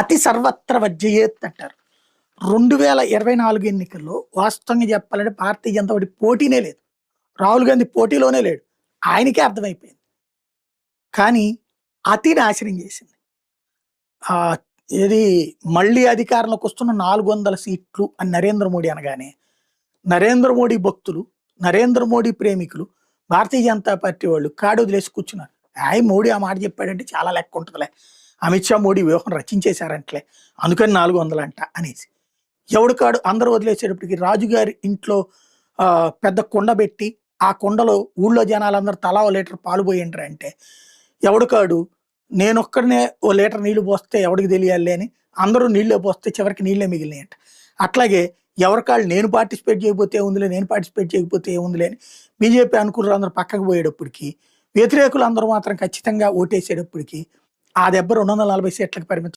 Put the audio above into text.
అతి సర్వత్ర వజ్జయేత్ అంటారు. రెండు వేల ఇరవై నాలుగు ఎన్నికల్లో వాస్తవంగా చెప్పాలంటే భారతీయ జనతా పార్టీ పోటీనే లేదు. రాహుల్ గాంధీ పోటీలోనే లేడు. ఆయనకే అర్థమైపోయింది. కానీ అతి నాశనం చేసింది. ఇది మళ్ళీ అధికారంలోకి వస్తున్న నాలుగు వందల సీట్లు అని నరేంద్ర మోడీ అనగానే నరేంద్ర మోడీ భక్తులు నరేంద్ర మోడీ ప్రేమికులు భారతీయ జనతా పార్టీ వాళ్ళు కాడు వదిలేసి కూర్చున్నారు. ఆయ్ మోడీ ఆ మాట చెప్పాడంటే చాలా లెక్క ఉంటుందిలే. అమిత్ షా మోడీ వ్యూహం రచించేశారంటలే. అందుకని నాలుగు వందలంట అనేసి. ఎవడు కాడు? అందరూ వదిలేసేటప్పటికి రాజుగారి ఇంట్లో పెద్ద కుండ పెట్టి ఆ కుండలో ఊళ్ళో జనాలందరూ తలా ఓ లీటర్ పాలు పోయిండ్రు అంటే. ఎవడు కాడు? నేనొక్కడనే ఓ లీటర్ నీళ్ళు పోస్తే ఎవడికి తెలియాలి అని అందరూ నీళ్ళే పోస్తే చివరికి నీళ్ళే మిగిలినాయి అంట అట్లాగే ఎవరికాళ్ళు నేను పార్టిసిపేట్ చేయకపోతే ఏముందిలే నేను పార్టిసిపేట్ చేయకపోతే ఏముందిలే అని బీజేపీ అనుకూరులు అందరూ పక్కకు పోయేటప్పటికి వ్యతిరేకులు అందరూ మాత్రం ఖచ్చితంగా ఓటేసేటప్పటికి ఆ దెబ్బ రెండు వందల నలభై సీట్లకు పరిమితం.